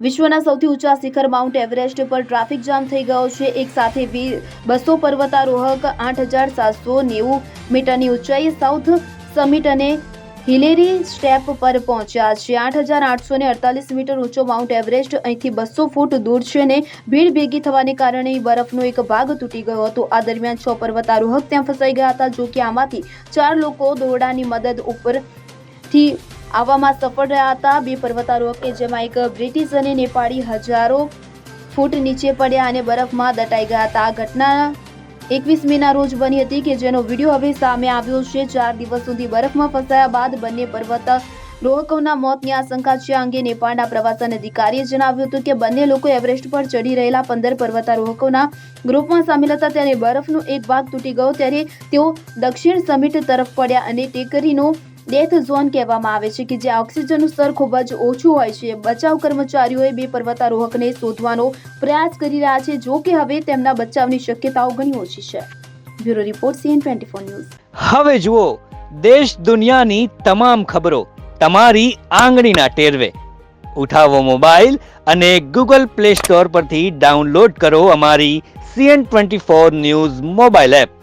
વિશ્વના સૌથી ઊંચા શિખર માઉન્ટ એવરેસ્ટ પર ટ્રાફિક જામ થઈ ગયો છે. એક સાથે બસો પર્વતારોહક, આઠ હજાર સાતસો નેવું મીટરની ઊંચાઈ સાઉથ સમિટ અને હિલેરી સ્ટેપ પર પહોંચ્યા છે. આઠ હજાર આઠસો ને અડતાલીસ મીટર ઊંચો માઉન્ટ એવરેસ્ટ અહીંથી બસો ફૂટ દૂર છે ને ભીડ ભેગી થવાને કારણે બરફનો એક ભાગ તૂટી ગયો હતો. આ દરમિયાન છ પર્વતારોહક ત્યાં ફસાઈ ગયા હતા, જો કે આમાંથી ચાર લોકો દોરડાની મદદ ઉપરથી આવવામાં સફળ રહ્યા હતા. બે પર્વતારોહક જેમાં એક બ્રિટિશ અને નેપાળી હજારો ફૂટ નીચે પડ્યા અને બરફમાં દટાઈ ગયા હતા. આ ઘટના એકવીસ મેના રોજ બની હતી કે જેનો વીડિયો હવે સામે આવ્યો છે. ચાર દિવસ સુધી બરફમાં ફસાયા બાદ બંને પર્વત રોહકોના મોતની આશંકા છે. અંગે નેપાળના પ્રવાસન અધિકારીએ જણાવ્યું હતું કે બંને લોકો એવરેસ્ટ પર ચડી રહેલા પંદર પર્વતારોહકોના ગ્રુપમાં સામેલ હતા. ત્યારે બરફનો એક ભાગ તૂટી ગયો. ત્યારે તેઓ દક્ષિણ સમિટ તરફ પડ્યા અને ટેકરીનો ડેથ ઝોન કહેવામાં આવે છે કે જ્યાં ઓક્સિજનનું સ્તર ખૂબ જ ઓછું હોય છે. બચાવ કર્મચારીઓએ બે પર્વતારોહકને શોધવાનો પ્રયાસ કરી રહ્યા છે, જો કે હવે તેમના બચાવની શક્યતાઓ ઘણી ઓછી છે. Bureau report, CN twenty four news. હવે જુઓ, દેશ દુનિયાની તમામ ખબરો તમારી આંગળીના ટેરવે. ઉઠાવો મોબાઈલ અને ગૂગલ પ્લે સ્ટોર પરથી ડાઉનલોડ કરો અમારી CN twenty four news mobile app.